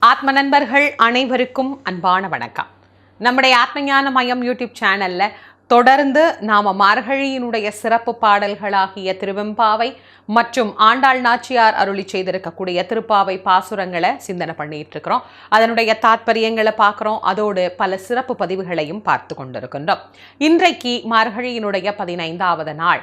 ஆத்ம நண்பர்கள் அனைவருக்கும் அன்பான வணக்கம். நம்முடைய ஆத்மஞான மயம் யூடியூப் சேனல்ல தொடர்ந்து நாம மார்கழியினுடைய சிறப்பு பாடல்களாகிய திருவெம்பாவை மற்றும் ஆண்டாள் நாச்சியார் அருளி செய்திருக்கக்கூடிய திருப்பாவை பாசுரங்களை சிந்தனை பண்ணிட்டு இருக்கிறோம். அதனுடைய தாத்பரியங்களை பார்க்குறோம். அதோடு பல சிறப்பு பதிவுகளையும் பார்த்து கொண்டிருக்கின்றோம். இன்றைக்கு மார்கழியினுடைய பதினைந்தாவது நாள்.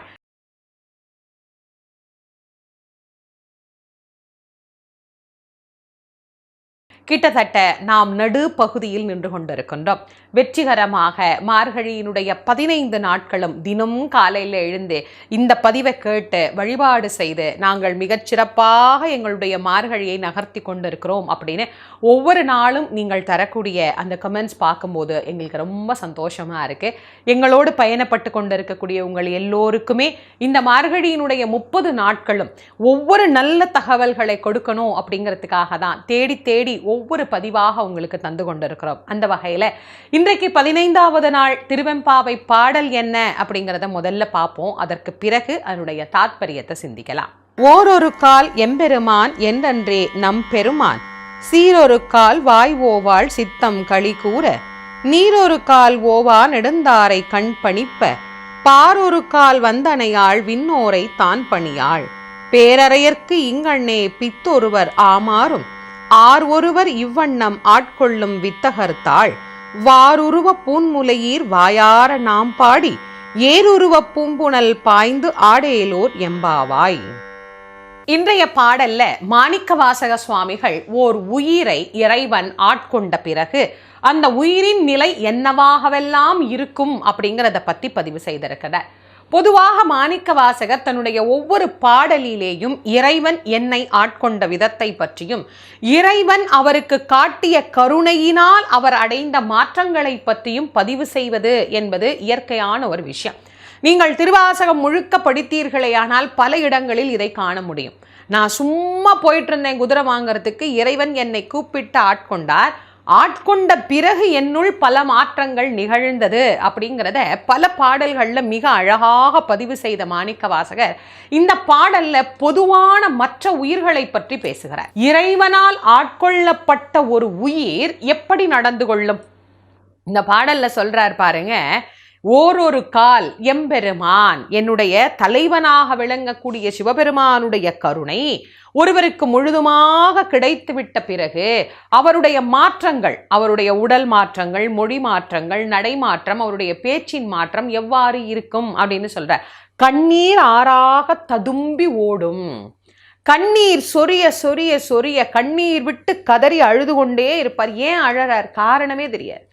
கிட்டத்தட்ட நாம் நடு பகுதியில் நின்று கொண்டிருக்கின்றோம். வெற்றிகரமாக மார்கழியினுடைய பதினைந்து நாட்களும் தினமும் காலையில் எழுந்து இந்த பதிவை கேட்டு வழிபாடு செய்து நாங்கள் மிகச்சிறப்பாக எங்களுடைய மார்கழியை நகர்த்தி கொண்டிருக்கிறோம் அப்படின்னு ஒவ்வொரு நாளும் நீங்கள் தரக்கூடிய அந்த கமெண்ட்ஸ் பார்க்கும்போது எங்களுக்கு ரொம்ப சந்தோஷமாக இருக்குது எங்களோடு பயணப்பட்டு கொண்டிருக்கக்கூடிய உங்கள் எல்லோருக்குமே இந்த மார்கழியினுடைய முப்பது நாட்களும் ஒவ்வொரு நல்ல தகவல்களை கொடுக்கணும் அப்படிங்கிறதுக்காக தான் தேடி தேடி ஒவ்வொரு பதிவாக உங்களுக்கு தந்து கொண்டிருக்கிறோம். அந்த வகையில் இன்றைக்கு பதினைந்தாவது நாள் திருவெம்பாவை பாடல் என்ன அப்படிங்கிறத முதல்ல பார்ப்போம். அதற்கு பிறகு அதனுடைய தாத்பரியத்தை சிந்திக்கலாம். ஓரொரு கால் எம்பெருமான் என்றன்றே நம் பெருமான். சீரொரு கால் வாய் ஓவாள் சித்தம் களி கூற. நீரொரு கால் ஓவா நெடுந்தாரை கண் பணிப்ப. பாரொரு கால் வந்தனையாள் விண்ணோரை தான் பணியாள். பேரறையர்க்கு இங்கண்ணே பித்தொருவர் ஆமாறும். ஆர் ஒருவர் இவ்வண்ணம் ஆட்கொள்ளும் வித்தகர்த்தாள். வாருருவ பூன்முலையீர் வாயார நாம் பாடி ஏருருவ பூம்புணல் பாய்ந்து ஆடேலோர் எம்பாவாய். இன்றைய பாடல்ல மாணிக்கவாசக சுவாமிகள் ஓர் உயிரை இறைவன் ஆட்கொண்ட பிறகு அந்த உயிரின் நிலை என்னவாகவெல்லாம் இருக்கும் அப்படிங்கிறத பத்தி பதிவு செய்திருக்கிறார். பொதுவாக மாணிக்க வாசகர் தன்னுடைய ஒவ்வொரு பாடலிலேயும் இறைவன் என்னை ஆட்கொண்ட விதத்தை பற்றியும் இறைவன் அவருக்கு காட்டிய கருணையினால் அவர் அடைந்த மாற்றங்களை பற்றியும் பதிவு செய்வது என்பது இயற்கையான ஒரு விஷயம். நீங்கள் திருவாசகம் முழுக்க படித்தீர்களேயானால் பல இடங்களில் இதை காண முடியும். நான் சும்மா போயிட்டு இருந்தேன் குதிரை வாங்குறதுக்கு இறைவன் என்னை கூப்பிட்டு ஆட்கொண்டார். ஆட்கொண்ட பிறகு என்னுள் பல மாற்றங்கள் நிகழ்ந்தது அப்படிங்கிறத பல பாடல்களில் மிக அழகாக பதிவு செய்த மாணிக்க வாசகர் இந்த பாடல்ல பொதுவான மற்ற உயிர்களை பற்றி பேசுகிறார். இறைவனால் ஆட்கொள்ளப்பட்ட ஒரு உயிர் எப்படி நடந்து கொள்ளும்? இந்த பாடல்ல சொல்றார் பாருங்க ஓரொரு கால் எம்பெருமான் என்னுடைய தலைவனாக விளங்கக்கூடிய சிவபெருமானுடைய கருணை ஒருவருக்கு முழுதுமாக கிடைத்துவிட்ட பிறகு அவருடைய மாற்றங்கள் அவருடைய உடல் மாற்றங்கள் மொழி மாற்றங்கள் நடைமாற்றம் அவருடைய பேச்சின் மாற்றம் எவ்வாறு இருக்கும் அப்படின்னு சொல்ற. கண்ணீர் ஆறாக ததும்பி ஓடும். கண்ணீர் சொரிய சொரிய சொரிய கண்ணீர் விட்டு கதறி அழுது கொண்டே இருப்பார். ஏன் அழறார்? காரணமே தெரியாது.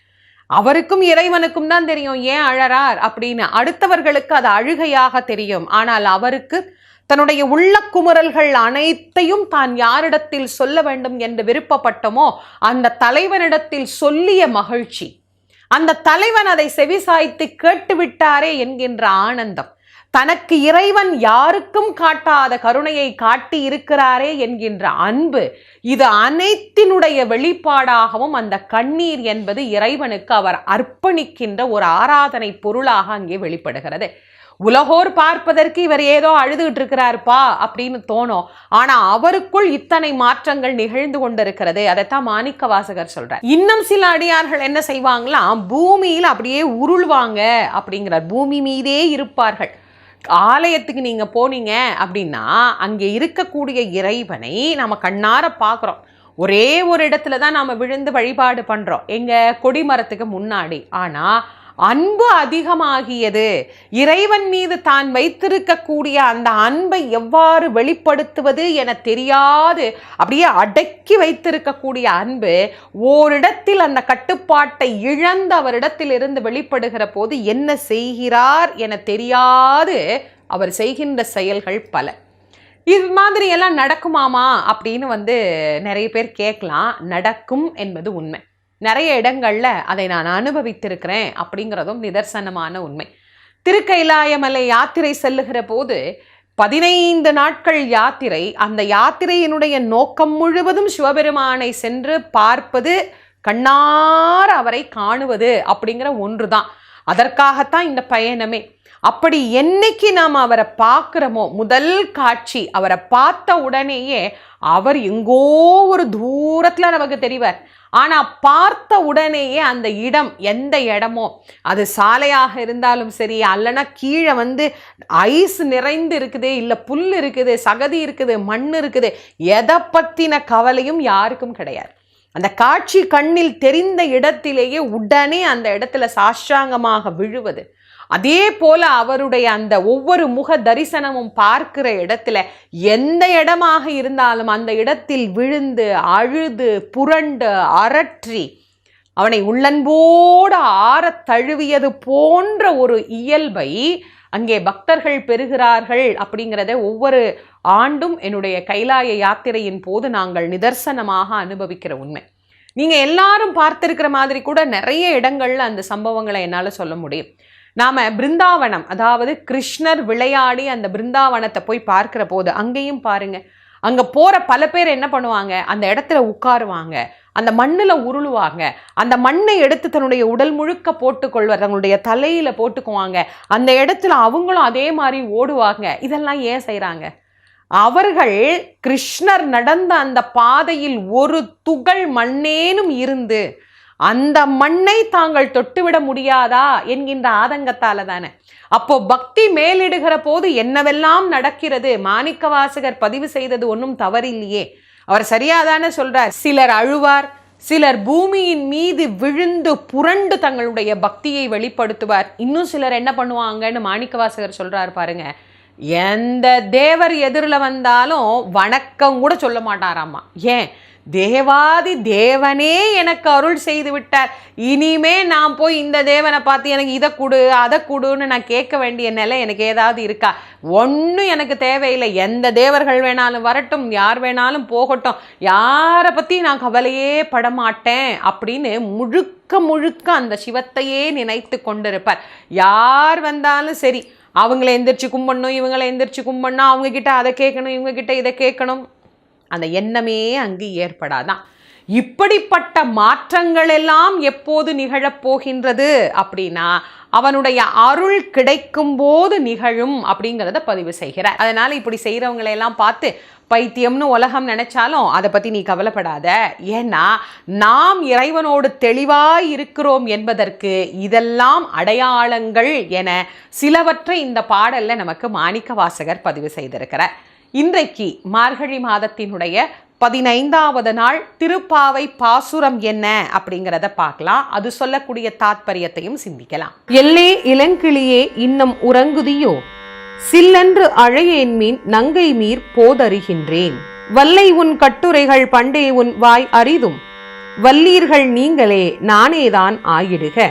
அவருக்கும் இறைவனுக்கும் தான் தெரியும் ஏன் அழறார் அப்படின்னு. அடுத்தவர்களுக்கு அது அழுகையாக தெரியும். ஆனால் அவருக்கு தன்னுடைய உள்ள குமுறல்கள் அனைத்தையும் தான் யாரிடத்தில் சொல்ல வேண்டும் என்று விருப்பப்பட்டமோ அந்த தலைவனிடத்தில் சொல்லிய மகிழ்ச்சி. அந்த தலைவன் அதை செவிசாய்த்து கேட்டுவிட்டாரே என்கின்ற ஆனந்தம். தனக்கு இறைவன் யாருக்கும் காட்டாத கருணையை காட்டி இருக்கிறாரே என்கின்ற அன்பு இது அனைத்தினுடைய வெளிப்பாடாகவும் அந்த கண்ணீர் என்பது இறைவனுக்கு அவர் அர்ப்பணிக்கின்ற ஒரு ஆராதனை பொருளாக அங்கே வெளிப்படுகிறது. உலகோர் பார்ப்பதற்கு இவர் ஏதோ அழுதுகிட்டு இருக்கிறாருப்பா அப்படின்னு தோணும். ஆனா அவருக்குள் இத்தனை மாற்றங்கள் நிகழ்ந்து கொண்டிருக்கிறது. அதைத்தான் மாணிக்க வாசகர் சொல்றார். இன்னும் சில அடியார்கள் என்ன செய்வாங்களாம்? பூமியில் அப்படியே உருள்வாங்க அப்படிங்கிறார். பூமி மீதே இருப்பார்கள். ஆலயத்துக்கு நீங்கள் போனீங்க அப்படின்னா அங்கே இருக்கக்கூடிய இறைவனை நம்ம கண்ணார பார்க்குறோம். ஒரே ஒரு இடத்துல தான் நாம் விழுந்து வழிபாடு பண்ணுறோம் எங்கள் கொடிமரத்துக்கு முன்னாடி. ஆனால் அன்பு அதிகமாகியது. இறைவன் மீது தான் வைத்திருக்கக்கூடிய அந்த அன்பை எவ்வாறு வெளிப்படுத்துவது என தெரியாது. அப்படியே அடக்கி வைத்திருக்கக்கூடிய அன்பு ஓரிடத்தில் அந்த கட்டுப்பாட்டை இழந்து அவரிடத்தில் இருந்து வெளிப்படுகிற போது என்ன செய்கிறார் என தெரியாது. அவர் செய்கின்ற செயல்கள் பல. இது மாதிரி எல்லாம் நடக்குமாமா அப்படின்னு வந்து நிறைய பேர் கேட்கலாம். நடக்கும் என்பது உண்மை. நிறைய இடங்கள்ல அதை நான் அனுபவித்திருக்கிறேன் அப்படிங்கிறதும் நிதர்சனமான உண்மை. திருக்கைலாயமலை யாத்திரை செல்லுகிற போது பதினைந்து நாட்கள் யாத்திரை அந்த யாத்திரையினுடைய நோக்கம் முழுவதும் சிவபெருமானை சென்று பார்ப்பது கண்ணார் அவரை காணுவது அப்படிங்கிற ஒன்று தான் அதற்காகத்தான் இந்த பயணமே. அப்படி என்னைக்கு நாம் அவரை பார்க்குறோமோ முதல் காட்சி அவரை பார்த்த உடனேயே அவர் எங்கோ ஒரு தூரத்தில் நமக்கு தெரிவார். ஆனால் பார்த்த உடனேயே அந்த இடம் எந்த இடமோ அது சாலையாக இருந்தாலும் சரி அல்லனா கீழே வந்து ஐஸ் நிறைந்து இருக்குது இல்லை புல் இருக்குது சகதி இருக்குது மண் இருக்குது எதை பற்றின கவலையும் யாருக்கும் கிடையாது. அந்த காட்சி கண்ணில் தெரிந்த இடத்திலேயே உடனே அந்த இடத்துல சாஷ்டாங்கமாக விழுவது. அதே போல அவருடைய அந்த ஒவ்வொரு முக தரிசனமும் பார்க்கிற இடத்துல எந்த இடமாக இருந்தாலும் அந்த இடத்தில் விழுந்து அழுது புரண்டு அரற்றி அவனை உள்ளன்போடு ஆறத் தழுவியது போன்ற ஒரு இயல்பை அங்கே பக்தர்கள் பெறுகிறார்கள் அப்படிங்கிறத ஒவ்வொரு ஆண்டும் என்னுடைய கைலாய யாத்திரையின் போது நாங்கள் நிதர்சனமாக அனுபவிக்கிற உண்மை. நீங்கள் எல்லாரும் பார்த்துருக்கிற மாதிரி கூட நிறைய இடங்கள்ல அந்த சம்பவங்களை என்னால் சொல்ல முடியும். நாம் பிருந்தாவனம் அதாவது கிருஷ்ணர் விளையாடி அந்த பிருந்தாவனத்தை போய் பார்க்குற போது அங்கேயும் பாருங்க. அங்கே போகிற பல பேர் என்ன பண்ணுவாங்க? அந்த இடத்துல உட்காருவாங்க. அந்த மண்ணுல உருளுவாங்க. அந்த மண்ணை எடுத்து தன்னுடைய உடல் முழுக்க போட்டுக்கொள்வதங்களுடைய தங்களுடைய போட்டுக்குவாங்க. அந்த இடத்துல அவங்களும் அதே மாதிரி ஓடுவாங்க. இதெல்லாம் ஏன் செய்கிறாங்க அவர்கள் கிருஷ்ணர் நடந்த அந்த பாதையில் ஒரு துகள் மண்ணேனும் இருந்து அந்த மண்ணை தாங்கள் தொட்டுவிட முடியாதா என்கின்ற ஆதங்கத்தால தானே. அப்போ பக்தி மேலிடுகிற போது என்னவெல்லாம் நடக்கிறது? மாணிக்க வாசகர் பதிவு செய்தது ஒன்றும் தவறில்லையே. அவர் சரியாதானே சொல்றார். சிலர் அழுவார் சிலர் பூமியின் மீது விழுந்து புரண்டு தங்களுடைய பக்தியை வெளிப்படுத்துவார். இன்னும் சிலர் என்ன பண்ணுவாங்கன்னு மாணிக்கவாசகர் சொல்றார் பாருங்க. எந்த தேவர் எதிரில் வந்தாலும் வணக்கம் கூட சொல்ல மாட்டாராம்மா ஏன்? தேவாதி தேவனே எனக்கு அருள் செய்து விட்டார். இனிமே நான் போய் இந்த தேவனை பார்த்து எனக்கு இதை கொடு அதை கொடுன்னு நான் கேட்க வேண்டிய நிலை எனக்கு ஏதாவது இருக்கா? ஒன்றும் எனக்கு தேவையில்லை. எந்த தேவர்கள் வேணாலும் வரட்டும் யார் வேணாலும் போகட்டும். யாரை பற்றி நான் கவலையே படமாட்டேன் அப்படின்னு முழுக்க முழுக்க அந்த சிவத்தையே நினைத்து கொண்டிருப்பார். யார் வந்தாலும் சரி அவங்கள எந்திரிச்சு கும்பிடணும் இவங்களை எந்திரிச்சு கும்பிடணும் அவங்க கிட்ட அதை கேட்கணும் இவங்க கிட்ட இதை கேட்கணும். அந்த எண்ணமே அங்கு ஏற்படாதான் இப்படிப்பட்ட மாற்றங்கள் எல்லாம் எப்போது நிகழப் போகின்றது அப்படின்னா அவனுடைய அருள் கிடைக்கும் போது நிகழும் அப்படிங்கிறத பதிவு செய்கிறார். அதனால இப்படி செய்கிறவங்களையெல்லாம் பார்த்து பைத்தியம்னு உலகம் நினைச்சாலும் அதை பற்றி நீ கவலைப்படாத. ஏன்னா நாம் இறைவனோடு தெளிவாய் இருக்கிறோம் என்பதற்கு இதெல்லாம் அடையாளங்கள் என சிலவற்றை இந்த பாடலில் நமக்கு மாணிக்க வாசகர் பதிவு செய்திருக்கிறார். இன்றைக்கு மார்கழி மாதத்தினுடைய பதினைந்தாவது நாள் திருப்பாவை பாசுரம் என்ன அப்படிங்கிறத பார்க்கலாம். அது சொல்லக்கூடிய தாத்பரியத்தையும் சிந்திக்கலாம். எல்லே இளங்கிளியே இன்னும் உறங்குதியோ? சில்லன்று அழையேன் மீன் நங்கை மீர் போதறிகின்றேன் வல்லை உன் கட்டுரைகள் பண்டே உன் வாய் அரிதும். வல்லீர்கள் நீங்களே நானேதான் ஆயிடுக.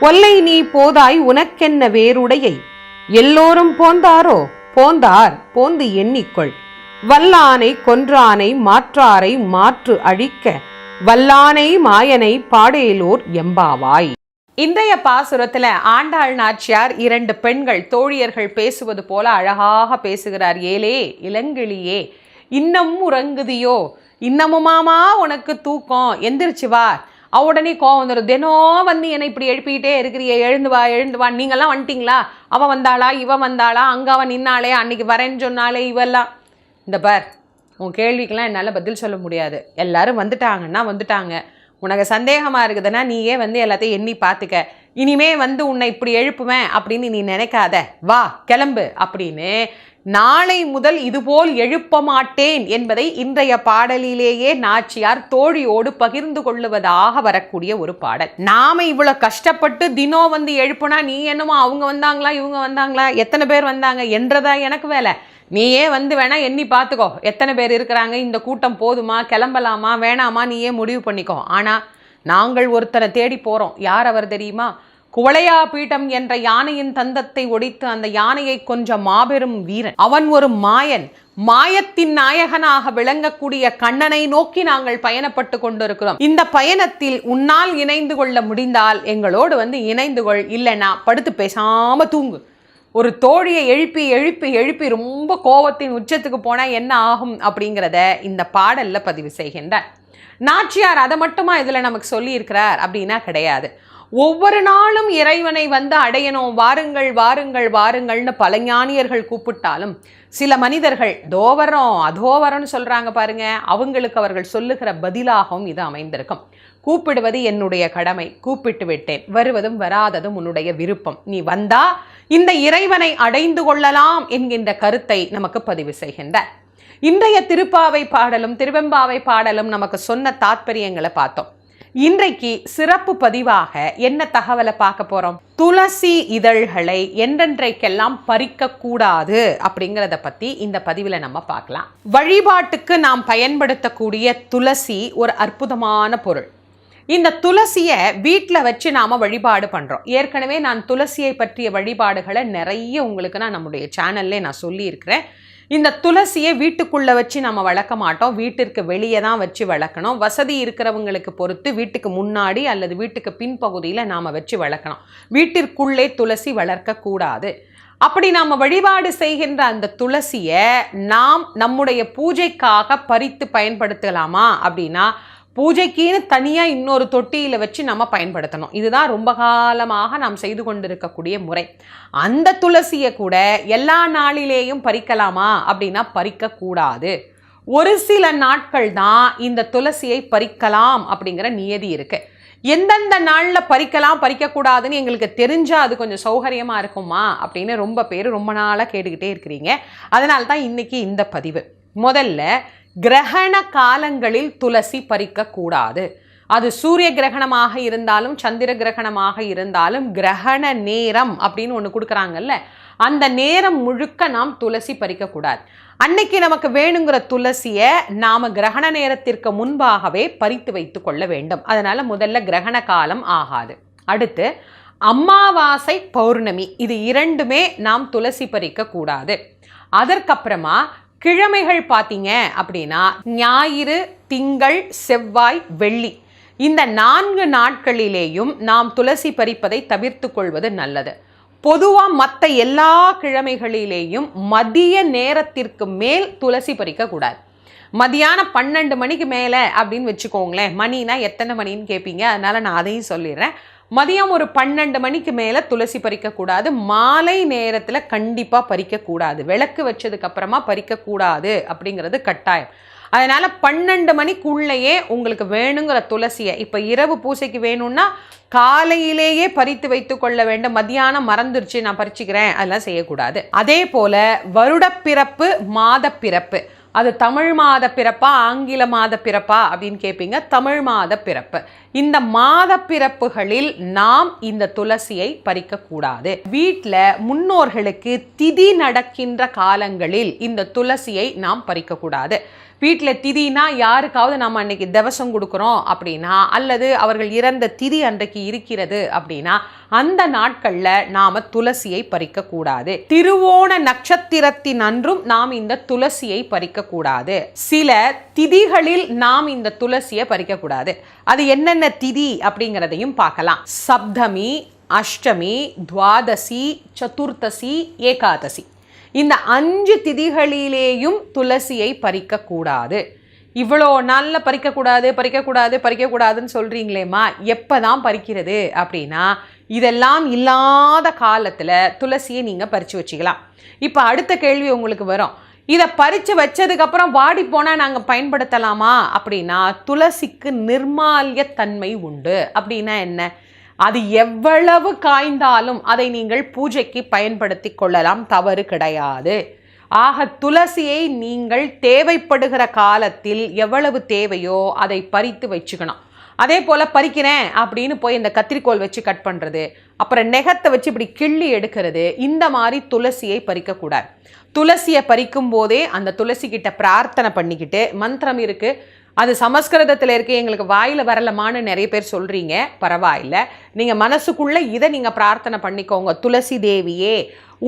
ஒல்லை நீ போதாய் உனக்கென்ன வேறுடையை? எல்லோரும் போந்தாரோ? போந்தார் போந்து எண்ணிக்கொள். வல்லானை கொன்றானை மாற்றாரை மாற்று அழிக்க. வல்லானை மாயனை பாடேலோர் எம்பாவாய். இன்றைய பாசுரத்துல ஆண்டாள் நாச்சியார் இரண்டு பெண்கள் தோழியர்கள் பேசுவது போல அழகாக பேசுகிறார். ஏலே இளங்கிளியே இன்னமும் உறங்குதியோ? இன்னமுமாமா உனக்கு தூக்கம்? எந்திரிச்சு வா உடனே கோவம் வந்துடும் தினம் வந்து என்னை இப்படி எழுப்பிக்கிட்டே இருக்கிறியே எழுந்து வா எழுந்து வா. நீங்கள்லாம் வந்துட்டிங்களா? அவன் வந்தாளா? இவன் வந்தாளா? அங்கே அவன் நின்னாளே? அன்னைக்கு வரேன்னு சொன்னாலே இவெல்லாம். இந்த பார் உன் கேள்விக்கெல்லாம் என்னால் பதில் சொல்ல முடியாது. எல்லாரும் வந்துட்டாங்கன்னா வந்துட்டாங்க. உனக்கு சந்தேகமாக இருக்குதுன்னா நீயே வந்து எல்லாத்தையும் எண்ணி பார்த்துக்க. இனிமே வந்து உன்னை இப்படி எழுப்புவேன் அப்படின்னு நீ நினைக்காத. வா கிளம்பு அப்படின்னு நாளை முதல் இதுபோல் எழுப்ப மாட்டேன் என்பதை இன்றைய பாடலிலேயே நாச்சியார் தோழியோடு பகிர்ந்து கொள்ளுவதாக வரக்கூடிய ஒரு பாடல். நாம இவ்வளவு கஷ்டப்பட்டு தினம் வந்து எழுப்புனா நீ என்னமோ அவங்க வந்தாங்களா இவங்க வந்தாங்களா எத்தனை பேர் வந்தாங்க என்றதா எனக்கு வேலை. நீயே வந்து வேணா எண்ணி பார்த்துக்கோ. எத்தனை பேர் இருக்கிறாங்க இந்த கூட்டம் போதுமா கிளம்பலாமா வேணாமா நீயே முடிவு பண்ணிக்கோ. ஆனால் நாங்கள் ஒருத்தரை தேடி போகிறோம் யார் அவர் தெரியுமா? குவளையா பீட்டம் என்ற யானையின் தந்தத்தை ஒடித்து அந்த யானையை கொஞ்ச மாபெரும் வீரன். அவன் ஒரு மாயன். மாயத்தின் நாயகனாக விளங்கக்கூடிய கண்ணனை நோக்கி நாங்கள் பயணப்பட்டு கொண்டிருக்கிறோம். இந்த பயணத்தில் உன்னால் இணைந்து கொள்ள முடிந்தால் எங்களோடு வந்து இணைந்து கொள். இல்லைன்னா படுத்து பேசாம தூங்கு. ஒரு தோழியை எழுப்பி எழுப்பி எழுப்பி ரொம்ப கோவத்தின் உச்சத்துக்கு போனால் என்ன ஆகும் அப்படிங்கிறத இந்த பாடலில் பதிவு செய்கின்றார். நாச்சியார் அதை மட்டுமா இதில் நமக்கு சொல்லியிருக்கிறார் அப்படின்னா கிடையாது. ஒவ்வொரு நாளும் இறைவனை வந்து அடையணும் வாருங்கள் வாருங்கள் வாருங்கள்னு பல ஞானியர்கள் கூப்பிட்டாலும் சில மனிதர்கள் தோவரம் அதோவரம்னு சொல்றாங்க பாருங்க அவங்களுக்கு அவர்கள் சொல்லுகிற பதிலாகவும் இது அமைந்திருக்கும். கூப்பிடுவது என்னுடைய கடமை. கூப்பிட்டு விட்டேன். வருவதும் வராததும் உன்னுடைய விருப்பம். நீ வந்தா இந்த இறைவனை அடைந்து கொள்ளலாம் என்கின்ற கருத்தை நமக்கு பதிவு செய்கின்றார். இன்றைய திருப்பாவை பாடலும் திருவெம்பாவை பாடலும் நமக்கு சொன்ன தாத்பரியங்களை பார்த்தோம். இன்றைக்கு சிறப்பு பதிவாக என்ன தகவலை பார்க்க போறோம்? துளசி இதழ்களை என்றென்றைக்கெல்லாம் பறிக்க கூடாது அப்படிங்கிறத பத்தி இந்த பதிவில் நம்ம பார்க்கலாம். வழிபாட்டுக்கு நாம் பயன்படுத்தக்கூடிய துளசி ஒரு அற்புதமான பொருள். இந்த துளசியை வீட்டில் வச்சு நாம் வழிபாடு பண்ணுறோம் ஏற்கனவே நான் துளசியை பற்றிய வழிபாடுகளை நிறைய உங்களுக்கு நான் நம்முடைய சேனல்லே நான் சொல்லியிருக்கிறேன். இந்த துளசியை வீட்டுக்குள்ளே வச்சு நம்ம வளர்க்க மாட்டோம். வீட்டிற்கு வெளியே தான் வச்சு வளர்க்கணும். வசதி இருக்கிறவங்களுக்கு பொறுத்து வீட்டுக்கு முன்னாடி அல்லது வீட்டுக்கு பின்பகுதியில் நாம் வச்சு வளர்க்கணும். வீட்டிற்குள்ளே துளசி வளர்க்கக்கூடாது அப்படி நாம் வழிபாடு செய்கின்ற அந்த துளசியை நாம் நம்முடைய பூஜைக்காக பறித்து பயன்படுத்தலாமா அப்படின்னா பூஜைக்குன்னு தனியாக இன்னொரு தொட்டியில் வச்சு நம்ம பயன்படுத்தணும். இதுதான் ரொம்ப காலமாக நாம் செய்து கொண்டிருக்கக்கூடிய முறை. அந்த துளசியை கூட எல்லா நாளிலேயும் பறிக்கலாமா? அப்படின்னா பறிக்கக்கூடாது. ஒரு சில நாட்கள் தான் இந்த துளசியை பறிக்கலாம் அப்படிங்கிற நியதி இருக்குது எந்தெந்த நாளில் பறிக்கலாம் பறிக்கக்கூடாதுன்னு எங்களுக்கு தெரிஞ்சால் அது கொஞ்சம் சௌகரியமாக இருக்குமா? அப்படின்னு ரொம்ப பேர் ரொம்ப நாளாக கேட்டுக்கிட்டே இருக்கிறீங்க. அதனால தான் இன்னைக்கு இந்த பதிவு. முதல்ல கிரகண காலங்களில் துளசி பறிக்கக்கூடாது. அது சூரிய கிரகணமாக இருந்தாலும் சந்திர கிரகணமாக இருந்தாலும் கிரகண நேரம் அப்படின்னு ஒன்று கொடுக்குறாங்கல்ல அந்த நேரம் முழுக்க நாம் துளசி பறிக்கக்கூடாது. அன்னைக்கு நமக்கு வேணுங்கிற துளசியை நாம் கிரகண நேரத்திற்கு முன்பாகவே பறித்து வைத்து கொள்ள வேண்டும். அதனால் முதல்ல கிரகண காலம் ஆகாது. அடுத்து அமாவாசை பௌர்ணமி. இது இரண்டுமே நாம் துளசி பறிக்கக்கூடாது. அதற்கப்புறமா கிழமைகள் பார்த்தீங்க அப்படின்னா ஞாயிறு திங்கள் செவ்வாய் வெள்ளி. இந்த நான்கு நாட்களிலேயும் நாம் துளசி பறிப்பதை தவிர்த்து கொள்வது நல்லது. பொதுவாக மற்ற எல்லா கிழமைகளிலேயும் மதிய நேரத்திற்கு மேல் துளசி பறிக்கக்கூடாது மதியானம் பன்னெண்டு மணிக்கு மேலே அப்படின்னு வச்சுக்கோங்களேன். மணினா எத்தனை மணின்னு கேட்பீங்க அதனால் நான் அதையும் சொல்லிடுறேன். மதியம் ஒரு பன்னெண்டு மணிக்கு மேலே துளசி பறிக்கக்கூடாது மாலை நேரத்தில் கண்டிப்பாக பறிக்கக்கூடாது விளக்கு வச்சதுக்கப்புறமா பறிக்கக்கூடாது அப்படிங்கிறது கட்டாயம். அதனால் பன்னெண்டு மணிக்குள்ளேயே உங்களுக்கு வேணுங்கிற துளசியை இப்போ இரவு பூசைக்கு வேணும்னா காலையிலேயே பறித்து வைத்து கொள்ள வேண்டும். மத்தியானம் மறந்துருச்சு நான் பறிச்சுக்கிறேன் அதெல்லாம் செய்யக்கூடாது. அதே போல் வருடப்பிறப்பு மாதப்பிறப்பு. அது தமிழ் மாத பிறப்பா ஆங்கில மாத பிறப்பா அப்படின்னு கேட்பீங்க தமிழ் மாத பிறப்பு. இந்த மாத பிறப்புகளில் நாம் இந்த துளசியை பறிக்கக்கூடாது. வீட்டில் முன்னோர்களுக்கு திதி நடக்கின்ற காலங்களில் இந்த துளசியை நாம் பறிக்கக்கூடாது. வீட்டில் திதினா யாருக்காவது நம்ம அன்னைக்கு தவசம் கொடுக்குறோம் அப்படின்னா அல்லது அவர்கள் இறந்த திதி அன்றைக்கு இருக்கிறது அப்படின்னா அந்த நாட்களில் நாம் துளசியை பறிக்கக்கூடாது. திருவோண நட்சத்திரத்தின் அன்றும் நாம் இந்த துளசியை பறிக்கக்கூடாது. சில திதிகளில் நாம் இந்த துளசியை பறிக்கக்கூடாது. அது என்னென்ன திதி அப்படிங்கிறதையும் பார்க்கலாம். சப்தமி அஷ்டமி துவாதசி சதுர்த்தசி ஏகாதசி. இந்த அஞ்சு திதிகளிலேயும் துளசியை பறிக்கக்கூடாது. இவ்வளோ நாளில் பறிக்கக்கூடாது பறிக்கக்கூடாது பறிக்கக்கூடாதுன்னு சொல்கிறீங்களேம்மா எப்போ தான் பறிக்கிறது அப்படின்னா இதெல்லாம் இல்லாத காலத்தில் துளசியை நீங்கள் பறித்து வச்சுக்கலாம். இப்போ அடுத்த கேள்வி உங்களுக்கு வரும். இதை பறித்து வச்சதுக்கப்புறம் வாடி போனால் நாங்கள் பயன்படுத்தலாமா? அப்படின்னா துளசிக்கு நிர்மால்யத்தன்மை உண்டு. அப்படின்னா என்ன? அது எவ்வளவு காய்ந்தாலும் அதை நீங்கள் பூஜைக்கு பயன்படுத்தி கொள்ளலாம். தவறு கிடையாது. ஆக துளசியை நீங்கள் தேவைப்படுகிற காலத்தில் எவ்வளவு தேவையோ அதை பறித்து வச்சுக்கணும். அதே போல் பறிக்கிறேன் அப்படின்னு போய் இந்த கத்திரிக்கோல் வச்சு கட் பண்ணுறது அப்புறம் நெகத்தை வச்சு இப்படி கிள்ளி எடுக்கிறது இந்த மாதிரி துளசியை பறிக்கக்கூடாது துளசியை பறிக்கும் போதே அந்த துளசி கிட்ட பிரார்த்தனை பண்ணிக்கிட்டு மந்திரம் இருக்குது அது சமஸ்கிருதத்தில் இருக்க. எங்களுக்கு வாயில் வரலமான்னு நிறைய பேர் சொல்கிறீங்க பரவாயில்ல. நீங்கள் மனசுக்குள்ளே இதை நீங்கள் பிரார்த்தனை பண்ணிக்கோங்க. துளசி தேவியே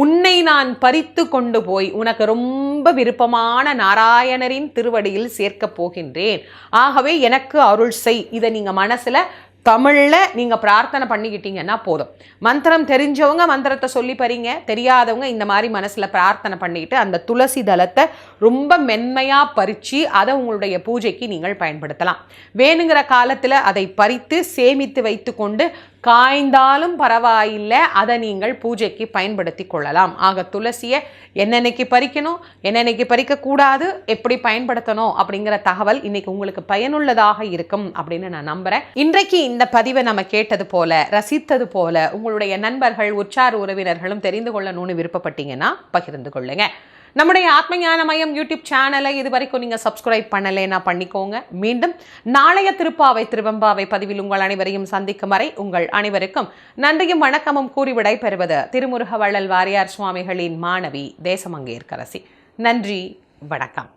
உன்னை நான் பறித்து கொண்டு போய் உனக்கு ரொம்ப விருப்பமான நாராயணரின் திருவடியில் சேர்க்கப் போகின்றேன். ஆகவே எனக்கு அருள் செய். இதை நீங்கள் மனசில் தமிழில் நீங்கள் பிரார்த்தனை பண்ணிக்கிட்டீங்கன்னா போதும். மந்திரம் தெரிஞ்சவங்க மந்திரத்தை சொல்லி பறீங்க. தெரியாதவங்க இந்த மாதிரி மனசில் பிரார்த்தனை பண்ணிட்டு அந்த துளசி தளத்தை ரொம்ப மென்மையாக பறித்து அதை உங்களுடைய பூஜைக்கு நீங்கள் பயன்படுத்தலாம். வேணுங்கிற காலத்தில் அதை பறித்து சேமித்து வைத்து கொண்டு காய்ந்தாலும் பரவாயில்லை. அதை நீங்கள் பூஜைக்கு பயன்படுத்தி கொள்ளலாம். ஆக துளசியை என்னென்னைக்கு பறிக்கணும் என்னென்னைக்கு பறிக்கக்கூடாது எப்படி பயன்படுத்தணும் அப்படிங்கிற தகவல் இன்னைக்கு உங்களுக்கு பயனுள்ளதாக இருக்கும் அப்படின்னு நான் நம்புறேன். இன்றைக்கு இந்த பதிவை நம்ம கேட்டது போல ரசித்தது போல உங்களுடைய நண்பர்கள் உற்றார் உறவினர்களும் தெரிந்து கொள்ளணும்னு விருப்பப்பட்டீங்கன்னா பகிர்ந்து கொள்ளுங்கள் நம்முடைய ஆத்ம ஞான மையம் யூடியூப் சேனலை இது வரைக்கும் நீங்கள் சப்ஸ்கிரைப் பண்ணலைன்னா பண்ணிக்கோங்க. மீண்டும் நாளைய திருப்பாவை திருவெம்பாவை பதிவில் உங்கள் அனைவரையும் சந்திக்கும் வரை உங்கள் அனைவருக்கும் நன்றியும் வணக்கமும் கூறி விடைபெறுவது பெறுவது திருமுருக வள்ளல் வாரியார் சுவாமிகளின் மாணவி தேசமங்கேற்கரசி. நன்றி வணக்கம்.